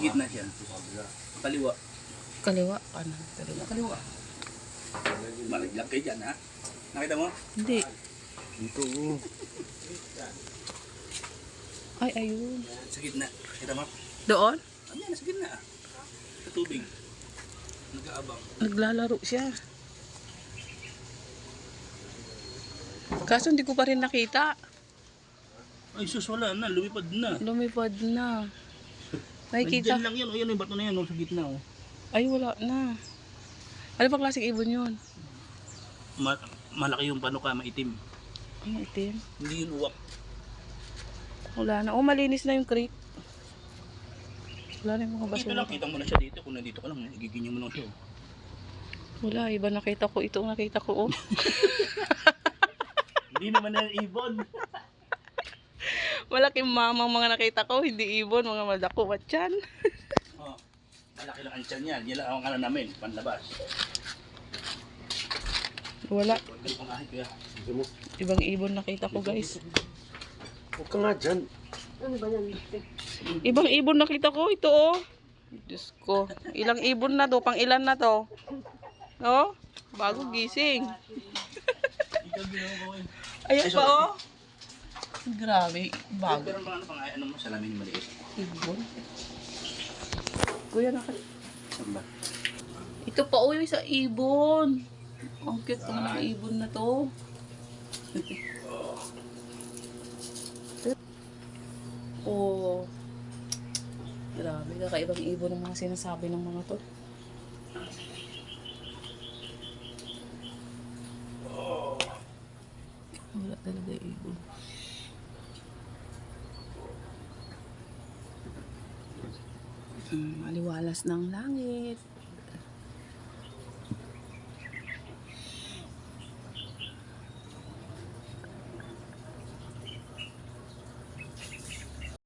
gitna siya. Kaliwa. Kaliwa. Kanan. Kaliwa. Kaliwa. Malaglag kayo dyan, ha? Nakita mo? Hindi. Dito. Ay, ayun. Sa gitna. Kita mo? Doon? Ano yan? Sa gitna. Sa tubig. Nag-aabang. Naglalaro siya. Kaso hindi ko pa rin nakita. Ay, sus, wala na. Lumipad na. Lumipad na. Nakikita. Nandiyan lang yan. O, yan yung bato na yan. O, sa gitna. O. Ay, wala na. Ano pa klaseng ibon yun? Ma- malaki yung panuka, maitim. Ang itim. Hindi yun uwak. Wala na. Oh, malinis na yung creek. Wala na yung mga Dito basura. lang, kita mo na siya dito. Kung nandito ka lang, giginyo mo lang siya. o. Wala, iba nakita ko. Ito ang nakita ko. Oh. Hindi naman na ibon. Malaking mamang mga nakita ko. Hindi ibon, mga madako. Watchan. Oh, malaki lang ang tiyan yan. Yan lang ang kanan namin, panlabas. Wala. Ibang ibon nakita ko, guys. Huwag ka nga dyan. Ibang ibon nakita ko. Ito, oh. Diyos ko. Ilang ibon na to? Pang ilan na to? Oh? Bago gising. Ikaw ginawa ko eh. Ayun Ay, pa, oh. Grabe. Bago. Pero pang ano pang ano mo, salamin maliit. Ibon. Kuya, naka... Saan ba? Ito pa, uy, sa ibon. Ang cute ng mga ibon na to. oh. Grabe, kakaibang ibon ng mga sinasabi ng mga to. Wala talaga ibon. Hmm, maliwalas ng langit.